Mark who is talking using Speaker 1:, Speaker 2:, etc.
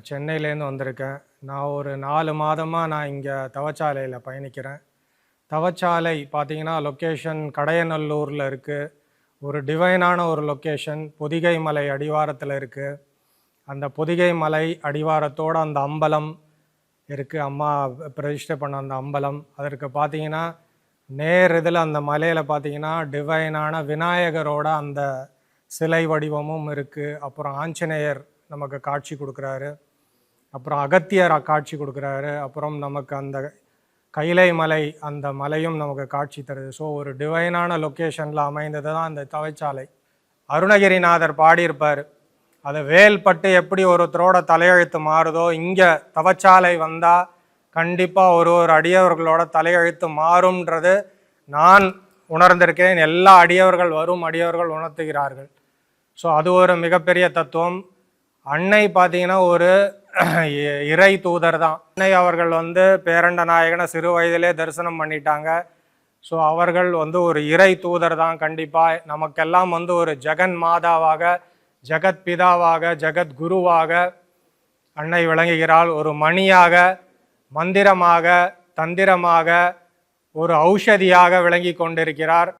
Speaker 1: சென்னையிலேருந்து வந்திருக்கேன். நான் ஒரு நாலு மாதமாக நான் இங்கே தவச்சாலையில் பயணிக்கிறேன். தவச்சாலை பார்த்திங்கன்னா லொக்கேஷன் கடையநல்லூரில் இருக்குது ஒரு டிவைனான ஒரு லொக்கேஷன் பொதிகை மலை அடிவாரத்தில் இருக்குது அந்த பொதிகை மலை அடிவாரத்தோட அந்த அம்பலம் இருக்குது அம்மா பிரதிஷ்டை பண்ண அந்த அம்பலம். அதற்கு பார்த்தீங்கன்னா நேர் இதில் அந்த மலையில் பார்த்தீங்கன்னா டிவைனான விநாயகரோட அந்த சிலை வடிவமும் இருக்குது அப்புறம் ஆஞ்சநேயர் நமக்கு காட்சி கொடுக்குறாரு. அப்புறம் அகத்தியர் காட்சி கொடுக்குறாரு. அப்புறம் நமக்கு அந்த கைலை மலை அந்த மலையும் நமக்கு காட்சி தருது. ஸோ ஒரு டிவைனான லொக்கேஷனில் அமைந்தது தான் அந்த தவைச்சாலை. அருணகிரிநாதர் பாடியிருப்பார். அதை வேல்பட்டு எப்படி ஒருத்தரோட தலையெழுத்து மாறுதோ இங்கே தவச்சாலை வந்தால் கண்டிப்பாக ஒரு ஒரு அடியவர்களோட தலையெழுத்து மாறும்ன்றது நான் உணர்ந்திருக்கிறேன். எல்லா அடியவர்கள் வரும் அடியவர்கள் உணர்த்துகிறார்கள். ஸோ அது ஒரு மிகப்பெரிய தத்துவம். அன்னை பார்த்தீங்கன்னா ஒரு இ- இறை தூதர் தான் அன்னை அவர்கள் வந்து பேரண்ட நாயகனை சிறு வயதிலே தரிசனம் பண்ணிட்டாங்க. ஸோ அவர்கள் வந்து ஒரு இறை தூதர் தான் கண்டிப்பாக நமக்கெல்லாம் வந்து ஒரு ஜெகன் மாதாவாக ஜெகத் பிதாவாக ஜெகத் குருவாக அன்னை விளங்குகிறாள். ஒரு மணியாக மந்திரமாக தந்திரமாக ஒரு ஔஷதியாக விளங்கி கொண்டிருக்கிறார்.